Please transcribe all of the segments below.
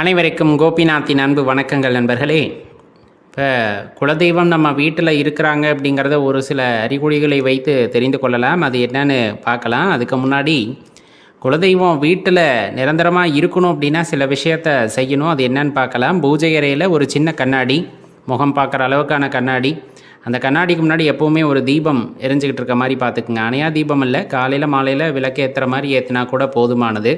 அனைவருக்கும் கோபிநாத்தின் அன்பு வணக்கங்கள் நண்பர்களே. இப்போ குலதெய்வம் நம்ம வீட்டில் இருக்கிறாங்க அப்படிங்கிறத ஒரு சில அறிகுறிகளை வைத்து தெரிந்து கொள்ளலாம். அது என்னன்னு பார்க்கலாம். அதுக்கு முன்னாடி குலதெய்வம் வீட்டில் நிரந்தரமாக இருக்கணும் அப்படின்னா சில விஷயத்த செய்யணும். அது என்னன்னு பார்க்கலாம். பூஜை அறையில் ஒரு சின்ன கண்ணாடி முகம் பார்க்குற அளவுக்கான கண்ணாடி. அந்த கண்ணாடிக்கு முன்னாடி எப்போவுமே ஒரு தீபம் எரிஞ்சுக்கிட்டு இருக்க மாதிரி பார்த்துக்குங்க. அணையா தீபம் இல்லை. காலையில் மாலையில் விளக்கு ஏற்றுற மாதிரி ஏற்றினா கூட போதுமானது.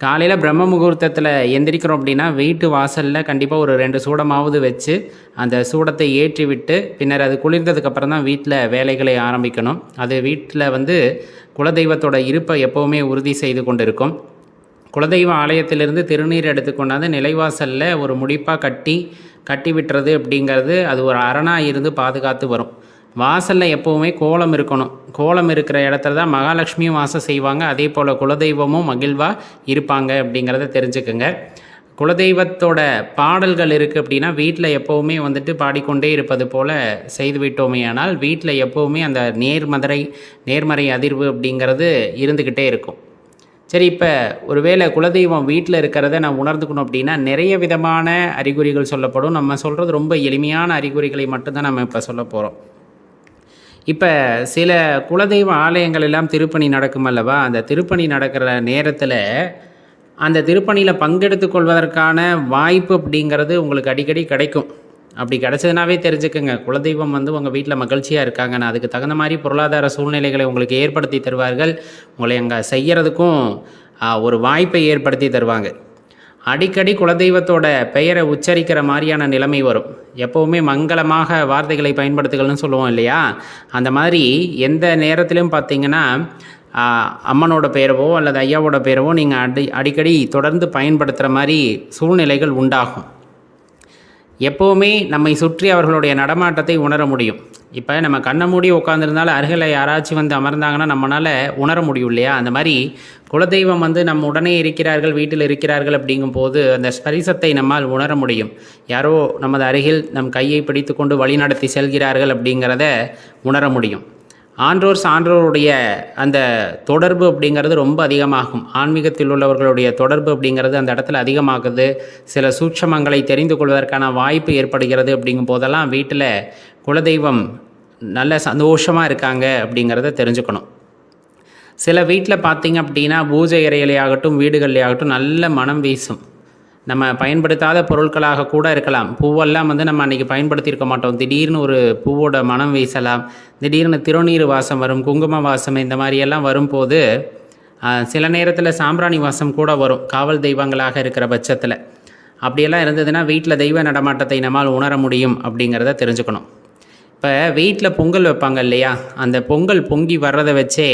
காலையில் பிரம்ம முகூர்த்தத்தில் எந்திரிக்கிறோம் அப்படின்னா வீட்டு வாசலில் கண்டிப்பாக ஒரு ரெண்டு சூடமாவது வச்சு அந்த சூடத்தை ஏற்றி விட்டு பின்னர் அது குளிர்ந்ததுக்கப்புறம் தான் வீட்டில் வேலைகளை ஆரம்பிக்கணும். அது வீட்டில் வந்து குலதெய்வத்தோட இருப்பை எப்போவுமே உறுதி செய்து கொண்டிருக்கும். குலதெய்வ ஆலயத்திலிருந்து திருநீர் எடுத்து கொண்டாந்து நிலைவாசலில் ஒரு முடிப்பாக கட்டி கட்டி விட்டுறது அப்படிங்கிறது அது ஒரு அரணாக இருந்து பாதுகாத்து வரும். வாசலில் எப்போவுமே கோலம் இருக்கணும். கோலம் இருக்கிற இடத்துல தான் மகாலட்சுமியும் வாசம் செய்வாங்க. அதே போல் குலதெய்வமும் மகிழ்வாக இருப்பாங்க அப்படிங்கிறத தெரிஞ்சுக்குங்க. குலதெய்வத்தோட பாடல்கள் இருக்குது அப்படின்னா வீட்டில் எப்போவுமே வந்துட்டு பாடிக்கொண்டே இருப்பது போல் செய்து விட்டோமேயானால் வீட்டில் எப்போவுமே அந்த நேர்மதுரை நேர்மறை அதிர்வு அப்படிங்கிறது இருந்துக்கிட்டே இருக்கும். சரி இப்போ ஒருவேளை குலதெய்வம் வீட்டில் இருக்கிறத நான் உணர்ந்துக்கணும் அப்படின்னா நிறைய விதமான அறிகுறிகள் சொல்லப்படும். நம்ம சொல்கிறது ரொம்ப எளிமையான அறிகுறிகளை மட்டும்தான் நம்ம இப்போ சொல்ல போகிறோம் இப்போ சில குலதெய்வ ஆலயங்கள் எல்லாம் திருப்பணி நடக்கும் அல்லவா? அந்த திருப்பணி நடக்கிற நேரத்தில் அந்த திருப்பணியில் பங்கெடுத்து கொள்வதற்கான வாய்ப்பு அப்படிங்கிறது உங்களுக்கு அடிக்கடி கிடைக்கும். அப்படி கிடச்சதுனாவே தெரிஞ்சுக்கோங்க. குலதெய்வம் வந்து உங்கள் வீட்டில் மகிழ்ச்சியாக இருக்காங்கன்னு அதுக்கு தகுந்த மாதிரி பொருளாதார சூழ்நிலைகளை உங்களுக்கு ஏற்படுத்தி தருவார்கள். உங்களை அங்கே செய்கிறதுக்கும் ஒரு வாய்ப்பை ஏற்படுத்தி தருவாங்க. அடிக்கடி குலதெய்வத்தோட பெயரை உச்சரிக்கிற மாதிரியான நிலைமை வரும். எப்போவுமே மங்களமாக வார்த்தைகளை பயன்படுத்துகள்னு சொல்லுவோம் இல்லையா? அந்த மாதிரி எந்த நேரத்திலும் பார்த்தீங்கன்னா அம்மனோட பேரவோ அல்லது ஐயாவோட பேரவோ நீங்கள் அடி அடிக்கடி தொடர்ந்து பயன்படுத்துகிற மாதிரி சூழ்நிலைகள் உண்டாகும். எப்போவுமே நம்மை சுற்றி அவர்களுடைய நடமாட்டத்தை உணர முடியும். இப்போ நம்ம கண்ணை மூடி உட்காந்துருந்தாலும் அருகில் யாராச்சும் வந்து அமர்ந்தாங்கன்னா நம்மளால் உணர முடியும் இல்லையா? அந்த மாதிரி குலதெய்வம் வந்து நம்ம உடனே இருக்கிறார்கள் வீட்டில் இருக்கிறார்கள் அப்படிங்கும்போது அந்த ஸ்பரிசத்தை நம்மால் உணர முடியும். யாரோ நமது அருகில் நம் கையை பிடித்துக்கொண்டு வழிநடத்தி செல்கிறார்கள் அப்படிங்கிறத உணர முடியும். ஆன்றோர் சான்றோருடைய அந்த தொடர்பு அப்படிங்கிறது ரொம்ப அதிகமாகும். ஆன்மீகத்தில் உள்ளவர்களுடைய தொடர்பு அப்படிங்கிறது அந்த இடத்துல அதிகமாகுது. சில சூட்சமங்களை தெரிந்து கொள்வதற்கான வாய்ப்பு ஏற்படுகிறது அப்படிங்கும் போதெல்லாம் வீட்டில் குலதெய்வம் நல்ல சந்தோஷமாக இருக்காங்க அப்படிங்கிறத தெரிஞ்சுக்கணும். சில வீட்டில் பார்த்தீங்க அப்படின்னா பூஜை அறையிலேயாகட்டும் வீடுகள்லையாகட்டும் நல்ல மனம் வீசும். நம்ம பயன்படுத்தாத பொருட்களாக கூட இருக்கலாம். பூவெல்லாம் வந்து நம்ம அன்றைக்கி பயன்படுத்தியிருக்க மாட்டோம். திடீர்னு ஒரு பூவோட மனம் வீசலாம். திடீர்னு திருநீர் வாசம் வரும் குங்கும வாசம் இந்த மாதிரியெல்லாம் வரும்போது சில நேரத்தில் சாம்பிராணி வாசம் கூட வரும் காவல் தெய்வங்களாக இருக்கிற பட்சத்தில். அப்படியெல்லாம் இருந்ததுன்னா வீட்டில் தெய்வ நடமாட்டத்தை நம்மால் உணர முடியும் அப்படிங்கிறத தெரிஞ்சுக்கணும். இப்போ வீட்டில் பொங்கல் வைப்பாங்க இல்லையா? அந்த பொங்கல் பொங்கி வர்றதை வச்சே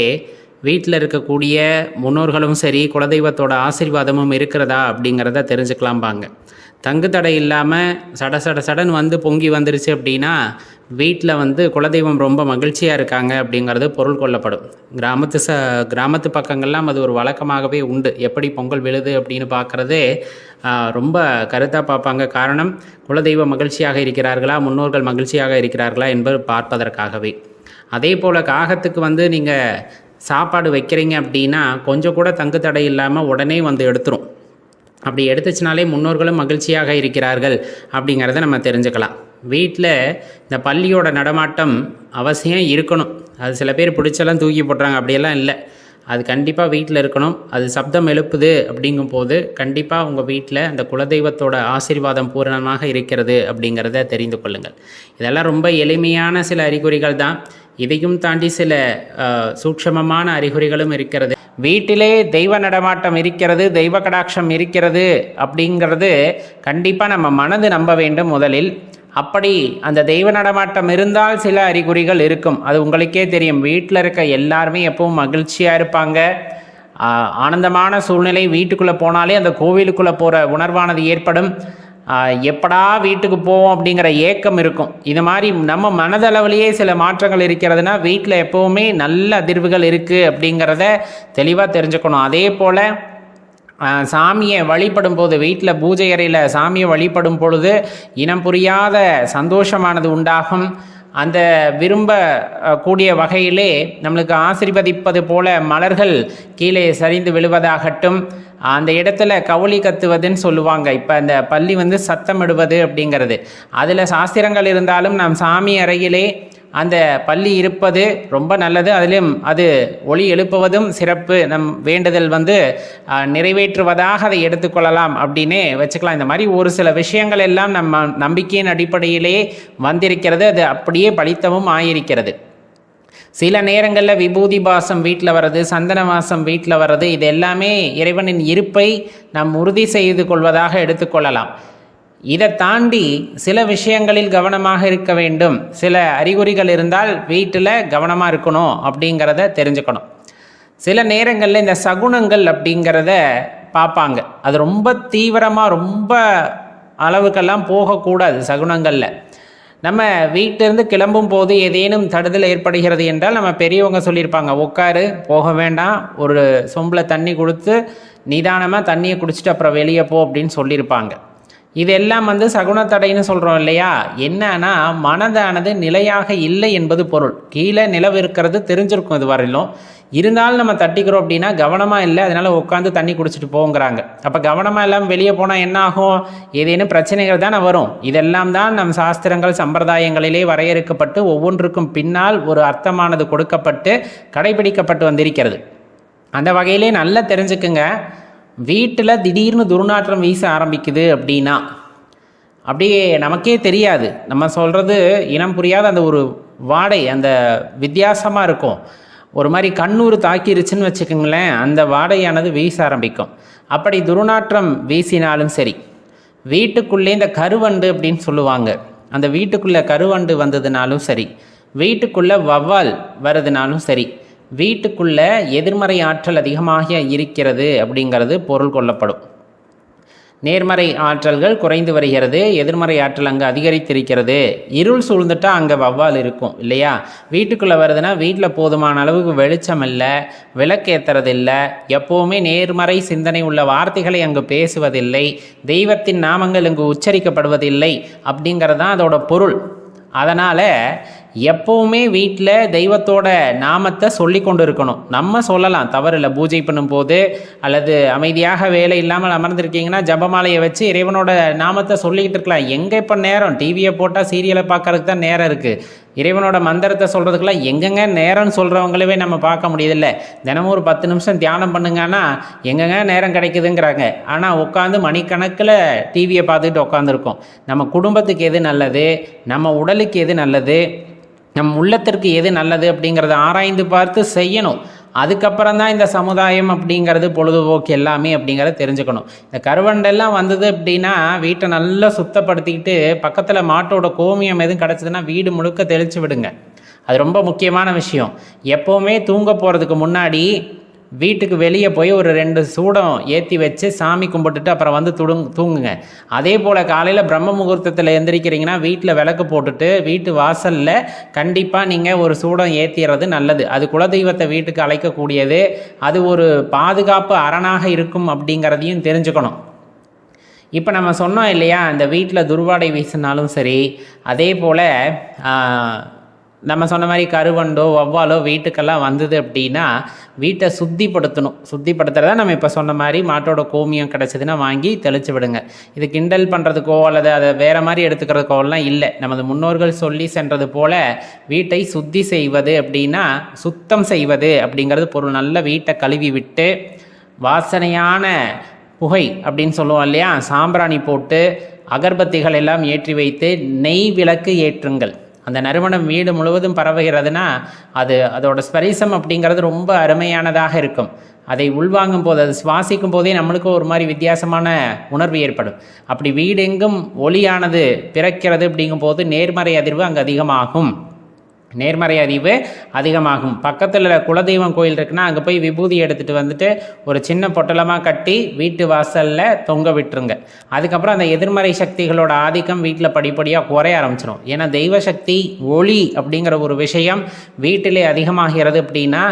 வீட்டில் இருக்கக்கூடிய முன்னோர்களும் சரி குலதெய்வத்தோட ஆசீர்வாதமும் இருக்கிறதா அப்படிங்கிறத தெரிஞ்சுக்கலாம்பாங்க. தங்கு தடை இல்லாமல் சட சட சடன் வந்து பொங்கி வந்துருச்சு அப்படின்னா வீட்டில் வந்து குலதெய்வம் ரொம்ப மகிழ்ச்சியாக இருக்காங்க அப்படிங்கிறது பொருள் கொள்ளப்படும். கிராமத்து ச கிராமத்து பக்கங்கள்லாம் அது ஒரு வழக்கமாகவே உண்டு. எப்படி பொங்கல் விழுது அப்படின்னு பார்க்குறதே ரொம்ப கருத்தாக பார்ப்பாங்க காரணம் குலதெய்வம் மகிழ்ச்சியாக இருக்கிறார்களா முன்னோர்கள் மகிழ்ச்சியாக இருக்கிறார்களா என்பது பார்ப்பதற்காகவே. அதே போல் காகத்துக்கு வந்து நீங்கள் சாப்பாடு வைக்கிறீங்க அப்படின்னா கொஞ்சம் கூட தங்கு தடை இல்லாமல் உடனே வந்து எடுத்துரும். அப்படி எடுத்துச்சுனாலே முன்னோர்களும் மகிழ்ச்சியாக இருக்கிறார்கள் அப்படிங்கிறத நம்ம தெரிஞ்சுக்கலாம். வீட்டில் இந்த பள்ளியோட நடமாட்டம் அவசியம் இருக்கணும். அது சில பேர் பிடிச்செல்லாம் தூக்கி போடுறாங்க அப்படியெல்லாம் இல்லை. அது கண்டிப்பாக வீட்டில் இருக்கணும். அது சப்தம் எழுப்புது அப்படிங்கும்போது கண்டிப்பாக உங்கள் வீட்டில் அந்த குலதெய்வத்தோட ஆசீர்வாதம் பூரணமாக இருக்கிறது அப்படிங்கிறத தெரிந்து கொள்ளுங்கள். இதெல்லாம் ரொம்ப எளிமையான சில அறிகுறிகள் தான். இதையும் தாண்டி சில சூக்ஷமமான சூட்சமமான அறிகுறிகளும் இருக்கிறது. வீட்டிலே தெய்வ நடமாட்டம் இருக்கிறது தெய்வ கடாட்சம் இருக்கிறது அப்படிங்கிறது கண்டிப்பாக நம்ம மனது நம்ப வேண்டும் முதலில். அப்படி அந்த தெய்வ நடமாட்டம் இருந்தால் சில அறிகுறிகள் இருக்கும். அது உங்களுக்கே தெரியும். வீட்டில் இருக்க எல்லாருமே எப்பவும் மகிழ்ச்சியாக இருப்பாங்க. ஆனந்தமான சூழ்நிலை வீட்டுக்குள்ளே போனாலே அந்த கோவிலுக்குள்ளே போகிற உணர்வானது ஏற்படும். எப்படா வீட்டுக்கு போவோம் அப்படிங்கிற ஏக்கம் இருக்கும். இது மாதிரி நம்ம மனதளவிலேயே சில மாற்றங்கள் இருக்கிறதுனா வீட்டில் எப்போவுமே நல்ல அதிர்வுகள் இருக்குது அப்படிங்கிறத தெளிவாக தெரிஞ்சுக்கணும். அதே போல் சாமியை வழிபடும் போது வீட்டில் பூஜை அறையில் சாமியை வழிபடும் பொழுது இனம் புரியாத சந்தோஷமானது உண்டாகும். அந்த விரும்ப கூடிய வகையிலே நம்மளுக்கு ஆசிர்வதிப்பது போல மலர்கள் கீழே சரிந்து விழுவதாகட்டும். அந்த இடத்துல கவுளி கத்துவதுன்னு சொல்லுவாங்க. இப்போ அந்த பள்ளி வந்து சத்தமிடுவது அப்படிங்கிறது. அதில் சாஸ்திரங்கள் இருந்தாலும் நாம் சாமி அறையிலே அந்த பள்ளி இருப்பது ரொம்ப நல்லது. அதிலும் அது ஒளி எழுப்புவதும் சிறப்பு. நம் வேண்டுதல் வந்து நிறைவேற்றுவதாக அதை எடுத்துக்கொள்ளலாம் அப்படின்னே வச்சுக்கலாம். இந்த மாதிரி ஒரு சில விஷயங்கள் எல்லாம் நம்ம நம்பிக்கையின் அடிப்படையிலே வந்திருக்கிறது. அது அப்படியே பலித்தமும் ஆயிருக்கிறது. சில நேரங்களில் விபூதி பாசம் வீட்டில் வர்றது சந்தன வாசம் வீட்டில் வர்றது இது எல்லாமே இறைவனின் இருப்பை நாம் உறுதி செய்து கொள்வதாக எடுத்துக்கொள்ளலாம் இதை தாண்டி சில விஷயங்களில் கவனமாக இருக்க வேண்டும். சில அறிகுறிகள் இருந்தால் வீட்டில் கவனமாக இருக்கணும் அப்படிங்கிறத தெரிஞ்சுக்கணும். சில நேரங்களில் இந்த சகுனங்கள் அப்படிங்கிறத பார்ப்பாங்க அது ரொம்ப தீவிரமாக ரொம்ப அளவுக்கெல்லாம் போகக்கூடாது சகுனங்களில். நம்ம வீட்டிலேருந்து கிளம்பும் போது ஏதேனும் தடுதல் ஏற்படுகிறது என்றால் நம்ம பெரியவங்க சொல்லியிருப்பாங்க உட்காரு போக வேண்டாம் ஒரு சொம்பில் தண்ணி கொடுத்து நிதானமாக தண்ணியை குடிச்சிட்டு அப்புறம் வெளியே போ அப்படின்னு சொல்லியிருப்பாங்க. இதெல்லாம் வந்து சகுனத்தடைன்னு சொல்கிறோம் இல்லையா? என்னன்னா மனதானது நிலையாக இல்லை என்பது பொருள். கீழே நிலவு இருக்கிறது தெரிஞ்சிருக்கும் இது வரையிலும். இருந்தாலும் நம்ம தட்டிக்கிறோம் அப்படின்னா கவனமாக இல்லை அதனால் உட்காந்து தண்ணி குடிச்சிட்டு போங்கிறாங்க. அப்போ கவனமாக இல்லாமல் வெளியே போனால் என்ன ஆகும்? ஏதேனும் பிரச்சனைகள் தானே வரும். இதெல்லாம் தான் நம் சாஸ்திரங்கள் சம்பிரதாயங்களிலே வரையறுக்கப்பட்டு ஒவ்வொன்றுக்கும் பின்னால் ஒரு அர்த்தமானது கொடுக்கப்பட்டு கடைபிடிக்கப்பட்டு வந்திருக்கிறது. அந்த வகையிலே நல்லா தெரிஞ்சுக்குங்க. வீட்டில் திடீர்னு துர்நாற்றம் வீச ஆரம்பிக்குது அப்படின்னா அப்படியே நமக்கே தெரியாது. நம்ம சொல்கிறது இனம் புரியாத அந்த ஒரு வாடை அந்த வித்தியாசமாக இருக்கும். ஒரு மாதிரி கண்ணூர் தாக்கிருச்சுன்னு வச்சுக்கோங்களேன் அந்த வாடையானது வீச ஆரம்பிக்கும். அப்படி துர்நாற்றம் வீசினாலும் சரி வீட்டுக்குள்ளே இந்த கருவண்டு அப்படின்னு சொல்லுவாங்க. அந்த வீட்டுக்குள்ளே கருவண்டு வந்ததுனாலும் சரி வீட்டுக்குள்ளே வவ்வால் வருதுனாலும் சரி வீட்டுக்குள்ளே எதிர்மறை ஆற்றல் அதிகமாக இருக்கிறது அப்படிங்கிறது பொருள் கொள்ளப்படும். நேர்மறை ஆற்றல்கள் குறைந்து வருகிறது எதிர்மறை ஆற்றல் அங்கே அதிகரித்திருக்கிறது. இருள் சூழ்ந்துட்டா அங்கே வவ்வால் இருக்கும் இல்லையா? வீட்டுக்குள்ளே வருதுன்னா வீட்டில் போதுமான அளவுக்கு வெளிச்சம் இல்லை விளக்கேற்றுறது இல்லை எப்போவுமே நேர்மறை சிந்தனை உள்ள வார்த்தைகளை அங்கு பேசுவதில்லை. தெய்வத்தின் நாமங்கள் இங்கு உச்சரிக்கப்படுவதில்லை அப்படிங்கிறது தான் அதோட பொருள். அதனால் எப்போவுமே வீட்டில் தெய்வத்தோட நாமத்தை சொல்லி கொண்டு இருக்கணும் நம்ம சொல்லலாம். தவறில்லை. பூஜை பண்ணும்போது அல்லது அமைதியாக வேலை இல்லாமல் அமர்ந்திருக்கீங்கன்னா ஜபமாலையை வச்சு இறைவனோட நாமத்தை சொல்லிக்கிட்டு இருக்கலாம். எங்கே இப்போ நேரம்? டிவியை போட்டால் சீரியலை பார்க்கறதுக்கு தான் நேரம் இருக்குது இறைவனோட மந்திரத்தை சொல்கிறதுக்கெல்லாம் எங்கெங்க நேரம்னு சொல்கிறவங்களவே நம்ம பார்க்க முடியுதில்ல தினமும் ஒரு பத்து நிமிஷம் தியானம் பண்ணுங்கன்னா எங்கெங்க நேரம் கிடைக்குதுங்கிறாங்க. ஆனால் உட்காந்து மணிக்கணக்கில் டிவியை பார்த்துக்கிட்டு உட்காந்துருக்கோம் நம்ம குடும்பத்துக்கு எது நல்லது? நம்ம உடலுக்கு எது நல்லது? நம் உள்ளத்திற்கு எது நல்லது அப்படிங்கிறத ஆராய்ந்து பார்த்து செய்யணும். அதுக்கப்புறம் தான் இந்த சமுதாயம் அப்படிங்கிறது பொழுதுபோக்கு எல்லாமே அப்படிங்கிறத தெரிஞ்சுக்கணும். இந்த கருவண்டெல்லாம் வந்தது அப்படின்னா வீட்டை நல்லா சுத்தப்படுத்திக்கிட்டு பக்கத்தில் மாட்டோட கோமியம் எதுவும் கிடச்சதுன்னா வீடு முழுக்க தெளித்து விடுங்க. அது ரொம்ப முக்கியமான விஷயம். எப்போவுமே தூங்க போகிறதுக்கு முன்னாடி வீட்டுக்கு வெளியே போய் ஒரு ரெண்டு சூடம் ஏற்றி வச்சு சாமி கும்பிட்டுட்டு அப்புறம் வந்து துடுங் தூங்குங்க. அதே போல் காலையில் பிரம்ம முகூர்த்தத்தில் எந்திரிக்கிறீங்கன்னா வீட்டில் விளக்கு போட்டுட்டு வீட்டு வாசலில் கண்டிப்பாக நீங்கள் ஒரு சூடம் ஏற்றிடுறது நல்லது. அது குலதெய்வத்தை வீட்டுக்கு அழைக்கக்கூடியது. அது ஒரு பாதுகாப்பு அரணாக இருக்கும் அப்படிங்கிறதையும் தெரிஞ்சுக்கணும். இப்போ நம்ம சொன்னோம் இல்லையா இந்த வீட்டில் துர்வாடை வீசினாலும் சரி அதே போல் நம்ம சொன்ன மாதிரி கருவண்டோ வவ்வாலோ வீட்டுக்கெல்லாம் வந்தது அப்படின்னா வீட்டை சுத்திப்படுத்தணும். சுத்திப்படுத்துறதா நம்ம இப்போ சொன்ன மாதிரி மாட்டோட கோமியம் கிடச்சதுன்னா வாங்கி தெளிச்சு விடுங்க. இது கிண்டல் பண்ணுறதுக்கோ அல்லது அதை வேறு மாதிரி எடுத்துக்கிறதுக்கோலாம் இல்லை. நமது முன்னோர்கள் சொல்லி சென்றது போல் வீட்டை சுத்தி செய்வது அப்படின்னா சுத்தம் செய்வது அப்படிங்கிறது பொருள். நல்ல வீட்டை கழுவி விட்டு வாசனையான புகை அப்படின்னு சொல்லுவோம் இல்லையா? சாம்பிராணி போட்டு அகர்பத்திகள் எல்லாம் ஏற்றி வைத்து நெய் விளக்கு ஏற்றுங்கள். அந்த நறுமணம் வீடு முழுவதும் பரவுகிறதுனா அது அதோட ஸ்பரிசம் அப்படிங்கிறது ரொம்ப அருமையானதாக இருக்கும். அதை உள்வாங்கும் போது அது சுவாசிக்கும் போதே நம்மளுக்கு ஒரு மாதிரி வித்தியாசமான உணர்வு ஏற்படும். அப்படி வீடெங்கும் ஒளியானது பிறக்கிறது அப்படிங்கும்போது நேர்மறை அதிர்வு அங்கே அதிகமாகும். நேர்மறை அறிவு அதிகமாகும். பக்கத்தில் குலதெய்வம் கோயில் இருக்குன்னா அங்கே போய் விபூதி எடுத்துகிட்டு வந்துட்டு ஒரு சின்ன பொட்டலமாக கட்டி வீட்டு வாசலில் தொங்க விட்டுருங்க. அதுக்கப்புறம் அந்த எதிர்மறை சக்திகளோட ஆதிக்கம் வீட்டில் படிப்படியாக குறைய ஆரம்பிச்சிடும் ஏன்னா தெய்வ சக்தி ஒளி அப்படிங்கிற ஒரு விஷயம் வீட்டிலே அதிகமாகிறது அப்படின்னா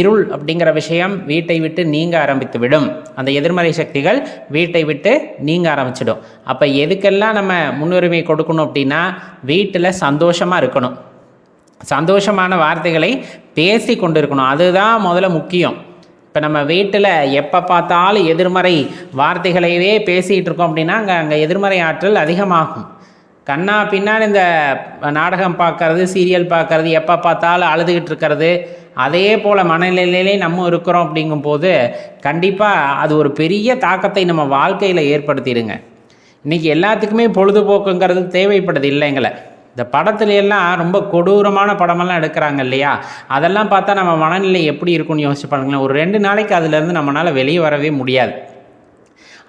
இருள் அப்படிங்கிற விஷயம் வீட்டை விட்டு நீங்க ஆரம்பித்து விடும். அந்த எதிர்மறை சக்திகள் வீட்டை விட்டு நீங்க ஆரம்பிச்சிடும். அப்போ எதுக்கெல்லாம் நம்ம முன்னுரிமை கொடுக்கணும் அப்படின்னா வீட்டில் சந்தோஷமாக இருக்கணும். சந்தோஷமான வார்த்தைகளை பேசி கொண்டு இருக்கணும் அதுதான் முதல்ல முக்கியம். இப்போ நம்ம வீட்டில் எப்போ பார்த்தாலும் எதிர்மறை வார்த்தைகளையே பேசிகிட்டு இருக்கோம் அப்படின்னா அங்கே அங்கே எதிர்மறை ஆற்றல் அதிகமாகும். கண்ணா பின்னால் இந்த நாடகம் பார்க்கறது சீரியல் பார்க்கறது எப்போ பார்த்தாலும் அழுதுகிட்டு இருக்கிறது அதே போல் மனநிலையிலே நம்ம இருக்கிறோம் அப்படிங்கும்போது கண்டிப்பாக அது ஒரு பெரிய தாக்கத்தை நம்ம வாழ்க்கையில் ஏற்படுத்திடுங்க. இன்றைக்கி எல்லாத்துக்குமே பொழுதுபோக்குங்கிறது தேவைப்படுது இல்லைங்களை. இந்த படத்துலையெல்லாம் ரொம்ப கொடூரமான படமெல்லாம் எடுக்கிறாங்க இல்லையா? அதெல்லாம் பார்த்தா நம்ம மனநிலை எப்படி இருக்கும்னு யோசிச்சு பாருங்களேன். ஒரு ரெண்டு நாளைக்கு அதுலேருந்து நம்மளால் வெளியே வரவே முடியாது.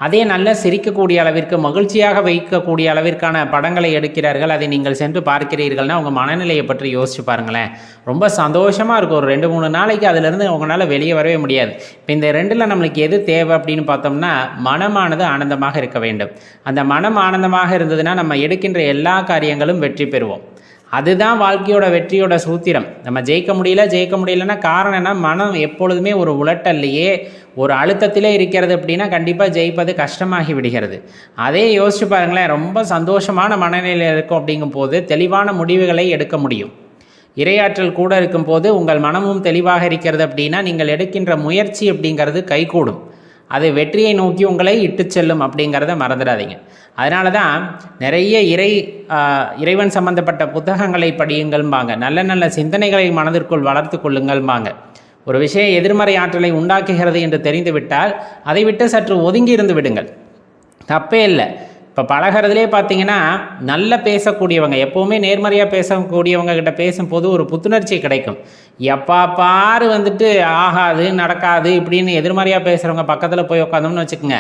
அதே நல்ல சிரிக்கக்கூடிய அளவிற்கு மகிழ்ச்சியாக வைக்கக்கூடிய அளவிற்கான படங்களை எடுக்கிறார்கள். அதை நீங்கள் சென்று பார்க்கிறீர்கள்னா உங்கள் மனநிலையை பற்றி யோசிச்சு பாருங்களேன். ரொம்ப சந்தோஷமாக இருக்கும். ஒரு ரெண்டு மூணு நாளைக்கு அதிலிருந்து உங்களால் வெளியே வரவே முடியாது. இப்போ இந்த ரெண்டில் நம்மளுக்கு எது தேவை அப்படின்னு பார்த்தோம்னா மனமானது ஆனந்தமாக இருக்க வேண்டும். அந்த மனம் ஆனந்தமாக இருந்ததுன்னா நம்ம எடுக்கின்ற எல்லா காரியங்களும் வெற்றி பெறுவோம். அதுதான் வாழ்க்கையோட வெற்றியோட சூத்திரம். நம்ம ஜெயிக்க முடியல ஜெயிக்க முடியலன்னா காரணம் என்ன? மனம் எப்பொழுதுமே ஒரு உலட்டல்லையே. ஒரு அழுத்தத்திலே இருக்கிறது அப்படின்னா கண்டிப்பாக ஜெயிப்பது கஷ்டமாகி விடுகிறது. அதே யோசிச்சு பாருங்களேன் ரொம்ப சந்தோஷமான மனநிலையில் இருக்கும் அப்படிங்கும் போது தெளிவான முடிவுகளை எடுக்க முடியும். இரையாற்றல் கூட இருக்கும்போது உங்கள் மனமும் தெளிவாக இருக்கிறது அப்படின்னா நீங்கள் எடுக்கின்ற முயற்சி அப்படிங்கிறது கைகூடும். அது வெற்றியை நோக்கி உங்களை இட்டு செல்லும் அப்படிங்கிறத மறந்துடாதீங்க. அதனால தான் நிறைய இறை இறைவன் சம்பந்தப்பட்ட புத்தகங்களை படியுங்கள்பாங்க நல்ல நல்ல சிந்தனைகளை மனதிற்குள் வளர்த்து கொள்ளுங்கள்பாங்க ஒரு விஷயம் எதிர்மறை ஆற்றலை உண்டாக்குகிறது என்று தெரிந்துவிட்டால் அதை விட்டு சற்று ஒதுங்கி இருந்து விடுங்கள். தப்பே இல்லை. இப்போ பழகிறதுலே பார்த்தீங்கன்னா நல்ல பேசக்கூடியவங்க எப்போவுமே நேர்மறையாக பேசக்கூடியவங்க கிட்ட பேசும்போது ஒரு புத்துணர்ச்சி கிடைக்கும். எப்பா பாரு வந்துட்டு ஆகாது நடக்காது இப்படின்னு எதிர்மறையாக பேசுகிறவங்க பக்கத்தில் போய் உட்காந்தோம்னு வச்சுக்கோங்க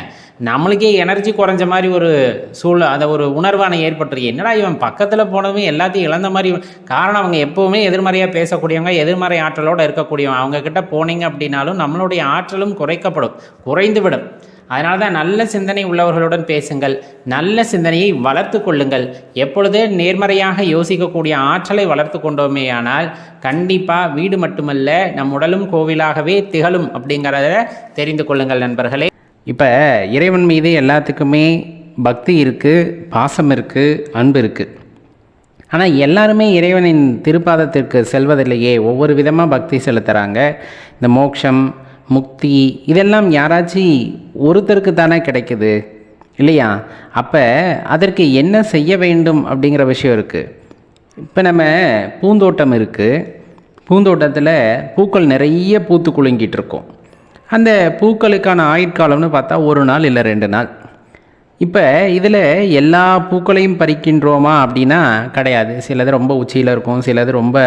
நம்மளுக்கே எனர்ஜி குறைஞ்ச மாதிரி ஒரு சூழல் அதை ஒரு உணர்வான ஏற்பட்டுருக்கு என்னடா இவன் பக்கத்தில் போனதும் எல்லாத்தையும் இழந்த மாதிரி காரணம் அவங்க எப்போவுமே எதிர்மறையாக பேசக்கூடியவங்க எதிர்மறை ஆற்றலோடு இருக்கக்கூடியவங்க. அவங்கக்கிட்ட போனீங்க அப்படின்னாலும் நம்மளுடைய ஆற்றலும் குறைக்கப்படும் குறைந்துவிடும். அதனால தான் நல்ல சிந்தனை உள்ளவர்களுடன் பேசுங்கள். நல்ல சிந்தனையை வளர்த்து கொள்ளுங்கள். எப்பொழுது நேர்மறையாக யோசிக்கக்கூடிய ஆற்றலை வளர்த்து கொண்டோமேயானால் கண்டிப்பாக வீடு மட்டுமல்ல நம் உடலும் கோவிலாகவே திகழும் அப்படிங்கிறத தெரிந்து கொள்ளுங்கள் நண்பர்களே. இப்போ இறைவன் மீது எல்லாத்துக்குமே பக்தி இருக்குது பாசம் இருக்குது அன்பு இருக்குது ஆனால் எல்லாருமே இறைவனின் திருப்பாதத்திற்கு செல்வதில்லையே. ஒவ்வொரு விதமாக பக்தி செலுத்துகிறாங்க இந்த மோட்சம் முக்தி இதெல்லாம் யாராச்சும் ஒருத்தருக்கு தானே கிடைக்குது. இல்லையா? அப்போ அதற்கு என்ன செய்ய வேண்டும் அப்படிங்கிற விஷயம் இருக்குது இப்போ நம்ம பூந்தோட்டம் இருக்குது பூந்தோட்டத்தில் பூக்கள் நிறைய பூத்து குலுங்கிட்டு இருக்கும். அந்த பூக்களுக்கான ஆயுட்காலம்னு பார்த்தா ஒரு நாள் இல்லை ரெண்டு நாள். இப்போ இதில் எல்லா பூக்களையும் பறிக்கின்றோமா அப்படின்னா கிடையாது. சிலது ரொம்ப உச்சியில் இருக்கும் சிலது ரொம்ப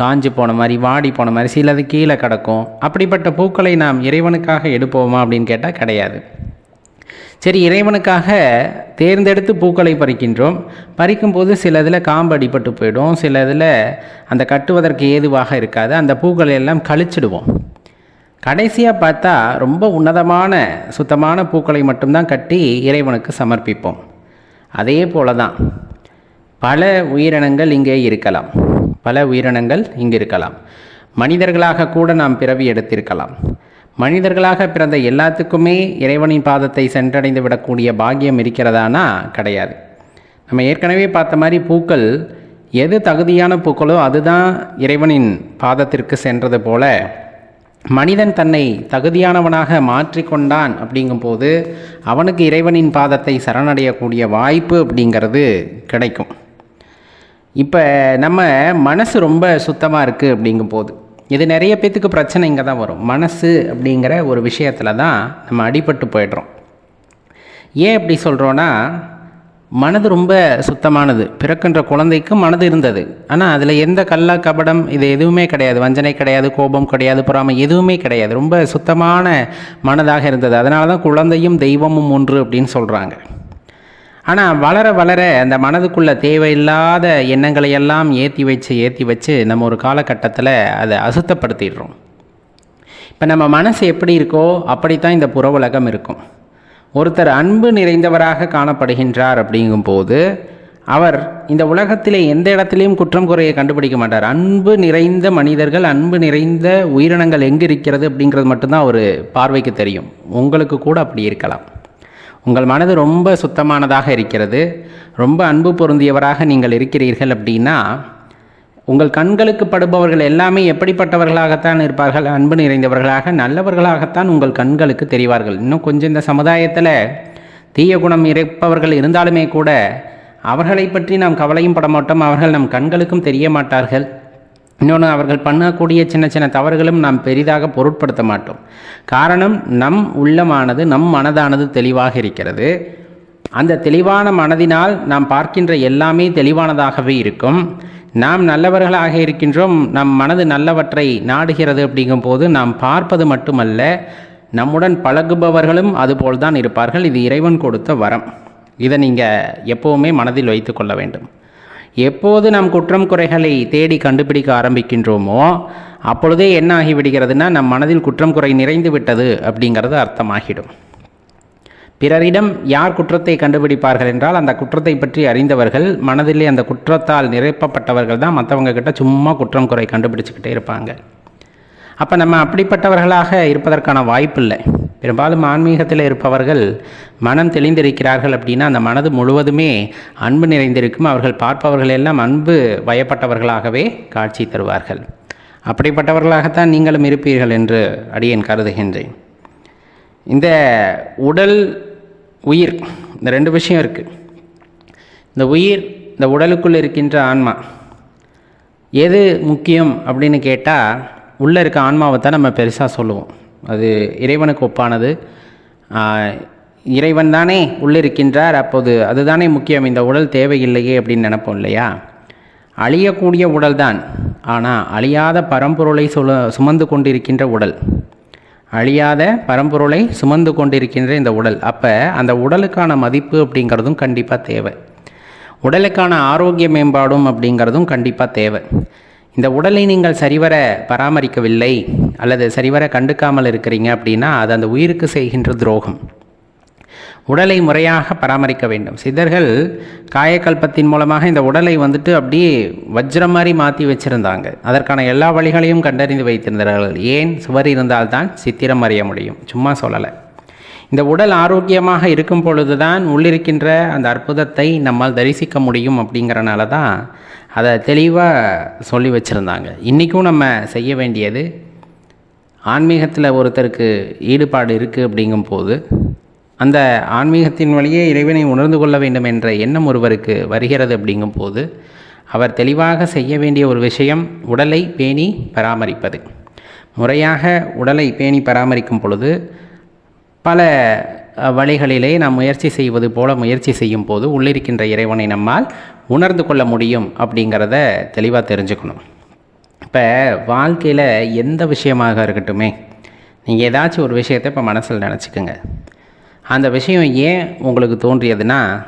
காஞ்சி போன மாதிரி வாடி போன மாதிரி சிலது கீழே கிடக்கும். அப்படிப்பட்ட பூக்களை நாம் இறைவனுக்காக எடுப்போமா அப்படின்னு கேட்டால் கிடையாது. சரி இறைவனுக்காக தேர்ந்தெடுத்து பூக்களை பறிக்கின்றோம். பறிக்கும்போது சில இதில் காம்பு அடிபட்டு போயிடும் சில இதில் அந்த கட்டுவதற்கு ஏதுவாக இருக்காது. அந்த பூக்களை எல்லாம் கழிச்சிடுவோம். கடைசியாக பார்த்தா ரொம்ப உன்னதமான சுத்தமான பூக்களை மட்டும்தான் கட்டி இறைவனுக்கு சமர்ப்பிப்போம். அதே போல தான் பல உயிரினங்கள் இங்கே இருக்கலாம். பல உயிரினங்கள் இங்கே இருக்கலாம். மனிதர்களாக கூட நாம் பிறவி எடுத்திருக்கலாம். மனிதர்களாக பிறந்த எல்லாத்துக்குமே இறைவனின் பாதத்தை சென்றடைந்து விடக்கூடிய பாக்கியம் இருக்கிறதானா? கிடையாது. நம்ம ஏற்கனவே பார்த்த மாதிரி பூக்கள் எது தகுதியான பூக்களோ அதுதான் இறைவனின் பாதத்திற்கு சென்றது போல மனிதன் தன்னை தகுதியானவனாக மாற்றிக்கொண்டான் அப்படிங்கும்போது அவனுக்கு இறைவனின் பாதத்தை சரணடையக்கூடிய வாய்ப்பு அப்படிங்கிறது கிடைக்கும். இப்போ நம்ம மனசு ரொம்ப சுத்தமாக இருக்குது அப்படிங்கும்போது இது நிறைய பேத்துக்கு பிரச்சனை இங்கே தான் வரும். மனசு அப்படிங்கிற ஒரு விஷயத்தில் தான் நம்ம அடிபட்டு போயிடுறோம். ஏன் அப்படி சொல்கிறோன்னா மனது ரொம்ப சுத்தமானது. பிறக்கின்ற குழந்தைக்கு மனது இருந்தது. ஆனால் அதில் எந்த கல்லா கபடம் இது எதுவுமே கிடையாது. வஞ்சனை கிடையாது கோபம் கிடையாது பொறாமை எதுவுமே கிடையாது. ரொம்ப சுத்தமான மனதாக இருந்தது. அதனால தான் குழந்தையும் தெய்வமும் ஒன்று அப்படின்னு சொல்கிறாங்க ஆனால் வளர வளர அந்த மனதுக்குள்ளே தேவையில்லாத எண்ணங்களை எல்லாம் ஏற்றி வச்சு ஏற்றி வச்சு நம்ம ஒரு காலகட்டத்தில் அதை அசுத்தப்படுத்திடுறோம். இப்போ நம்ம மனசு எப்படி இருக்கோ அப்படித்தான் இந்த புற உலகம் இருக்கும். ஒருத்தர் அன்பு நிறைந்தவராக காணப்படுகின்றார் அப்படிங்கும்போது அவர் இந்த உலகத்திலே எந்த இடத்துலையும் குற்றம் குறையை கண்டுபிடிக்க மாட்டார். அன்பு நிறைந்த மனிதர்கள் அன்பு நிறைந்த உயிரினங்கள் எங்கே இருக்கிறது அப்படிங்கிறது மட்டும்தான் ஒரு பார்வைக்கு தெரியும். உங்களுக்கு கூட அப்படி இருக்கலாம். உங்கள் மனது ரொம்ப சுத்தமானதாக இருக்கிறது. ரொம்ப அன்பு பொருந்தியவராக நீங்கள் இருக்கிறீர்கள் அப்படின்னா உங்கள் கண்களுக்கு படுபவர்கள் எல்லாமே எப்படிப்பட்டவர்களாகத்தான் இருப்பார்கள்? அன்பு நிறைந்தவர்களாக நல்லவர்களாகத்தான் உங்கள் கண்களுக்கு தெரிவார்கள். இன்னும் கொஞ்சம் இந்த சமுதாயத்தில் தீய குணம் இருப்பவர்கள் இருந்தாலுமே கூட அவர்களை பற்றி நாம் கவலையும் பட மாட்டோம். அவர்கள் நம் கண்களுக்கும் தெரிய மாட்டார்கள். இன்னொன்று அவர்கள் பண்ணக்கூடிய சின்ன சின்ன தவறுகளும் நாம் பெரிதாக பொருட்படுத்த மாட்டோம். காரணம் நம் உள்ளமானது நம் மனதானது தெளிவாக இருக்கிறது. அந்த தெளிவான மனதினால் நாம் பார்க்கின்ற எல்லாமே தெளிவானதாகவே இருக்கும். நாம் நல்லவர்களாக இருக்கின்றோம் நம் மனது நல்லவற்றை நாடுகிறது அப்படிங்கும்போது நாம் பார்ப்பது மட்டுமல்ல நம்முடன் பழகுபவர்களும் அதுபோல்தான் இருப்பார்கள். இது இறைவன் கொடுத்த வரம். இதை நீங்கள் எப்போவுமே மனதில் வைத்து கொள்ள வேண்டும். எப்போது நாம் குற்றம் குறைகளை தேடி கண்டுபிடிக்க ஆரம்பிக்கின்றோமோ அப்பொழுதே என்ன ஆகிவிடுகிறதுனா நம் மனதில் குற்றம் குறை நிறைந்து விட்டது அப்படிங்கிறது அர்த்தமாகிடும். பிறரிடம் யார் குற்றத்தை கண்டுபிடிப்பார்கள் என்றால் அந்த குற்றத்தை பற்றி அறிந்தவர்கள் மனதிலே அந்த குற்றத்தால் நிரப்பப்பட்டவர்கள் தான் மற்றவங்க கிட்ட சும்மா குற்றம் குறை கண்டுபிடிச்சிக்கிட்டே இருப்பாங்க. அப்போ நம்ம அப்படிப்பட்டவர்களாக இருப்பதற்கான வாய்ப்பில்லை பெரும்பாலும் ஆன்மீகத்தில் இருப்பவர்கள் மனம் தெளிந்திருக்கிறார்கள் அப்படின்னா அந்த மனது முழுவதுமே அன்பு நிறைந்திருக்கும். அவர்கள் பார்ப்பவர்கள் எல்லாம் அன்பு வயப்பட்டவர்களாகவே காட்சி தருவார்கள். அப்படிப்பட்டவர்களாகத்தான் நீங்களும் இருப்பீர்கள் என்று அடியேன் கருதுகின்றேன். இந்த உடல் உயிர். இந்த ரெண்டு விஷயம் இருக்குது இந்த உயிர் இந்த உடலுக்குள் இருக்கின்ற ஆன்மா. எது முக்கியம் அப்படின்னு கேட்டால் உள்ளே இருக்க ஆன்மாவை தான் நம்ம பெருசாக சொல்லுவோம். அது இறைவனுக்கு ஒப்பானது. இறைவன் தானே உள்ளே இருக்கின்றார். அப்போது அதுதானே முக்கியம். இந்த உடல் தேவையில்லையே அப்படின்னு நினப்போம் இல்லையா? அழியக்கூடிய உடல்தான். ஆனால் அழியாத பரம்பொருளை சுல சுமந்து கொண்டிருக்கின்ற உடல். அழியாத பரம்பொருளை சுமந்து கொண்டிருக்கின்ற இந்த உடல். அப்போ அந்த உடலுக்கான மதிப்பு அப்படிங்கிறதும் கண்டிப்பாக தேவை. உடலுக்கான ஆரோக்கிய மேம்பாடும் அப்படிங்கிறதும் கண்டிப்பாக தேவை. இந்த உடலை நீங்கள் சரிவர பராமரிக்கவில்லை அல்லது சரிவர கண்டுக்காமல் இருக்கிறீங்க அப்படின்னா அது அந்த உயிருக்கு செய்கின்ற துரோகம். உடலை முறையாக பராமரிக்க வேண்டும். சித்தர்கள் காயக்கல்பத்தின் மூலமாக இந்த உடலை வந்துட்டு அப்படியே வஜ்ரம் மாதிரி மாற்றி வச்சுருந்தாங்க. அதற்கான எல்லா வழிகளையும் கண்டறிந்து வைத்திருந்தார்கள். ஏன்? சுவர் இருந்தால்தான் சித்திரம் அறிய முடியும். சும்மா சொல்லலை. இந்த உடல் ஆரோக்கியமாக இருக்கும் பொழுதுதான் உள்ளிருக்கின்ற அந்த அற்புதத்தை நம்மால் தரிசிக்க முடியும் அப்படிங்கிறனால தான் அதை தெளிவாக சொல்லி வச்சுருந்தாங்க. இன்றைக்கும் நம்ம செய்ய வேண்டியது ஆன்மீகத்தில் ஒருத்தருக்கு ஈடுபாடு இருக்குது அப்படிங்கும்போது அந்த ஆன்மீகத்தின் வழியே இறைவனை உணர்ந்து கொள்ள வேண்டும் என்ற எண்ணம் ஒருவருக்கு வருகிறது அப்படிங்கும்போது அவர் தெளிவாக செய்ய வேண்டிய ஒரு விஷயம் உடலை பேணி பராமரிப்பது. முறையாக உடலை பேணி பராமரிக்கும் பொழுது பல வழிகளிலே நாம் முயற்சி செய்வது போல முயற்சி செய்யும் போது உள்ளிருக்கின்ற இறைவனை நம்மால் உணர்ந்து கொள்ள முடியும் அப்படிங்கிறத தெளிவாக தெரிஞ்சுக்கணும். இப்போ வாழ்க்கையில் எந்த விஷயமாக இருக்கட்டுமே நீங்கள் ஏதாச்சும் ஒரு விஷயத்தை இப்போ மனசில் நினச்சிக்கோங்க. அந்த விஷயம் ஏன் உங்களுக்கு தோன்றியதுன்னா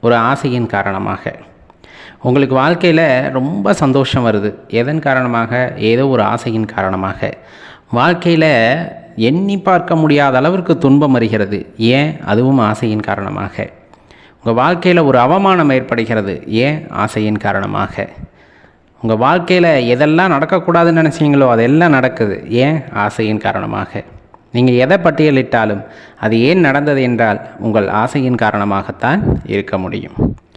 ஒரு ஆசையின் காரணமாக. உங்களுக்கு வாழ்க்கையில் ரொம்ப சந்தோஷம் வருது. எதன் காரணமாக? ஏதோ ஒரு ஆசையின் காரணமாக. வாழ்க்கையில் எண்ணி பார்க்க முடியாத அளவிற்கு துன்பம் வருகிறது. ஏன்? அதுவும் ஆசையின் காரணமாக. உங்கள் வாழ்க்கையில் ஒரு அவமானம் ஏற்படுகிறது. ஏன்? ஆசையின் காரணமாக. உங்கள் வாழ்க்கையில் எதெல்லாம் நடக்கக்கூடாதுன்னு நினச்சிங்களோ அதெல்லாம் நடக்குது. ஏன்? ஆசையின் காரணமாக. நீங்கள் எதை பட்டியலிட்டாலும் அது ஏன் நடந்தது என்றால் உங்கள் ஆசையின் காரணமாகத்தான் இருக்க முடியும்.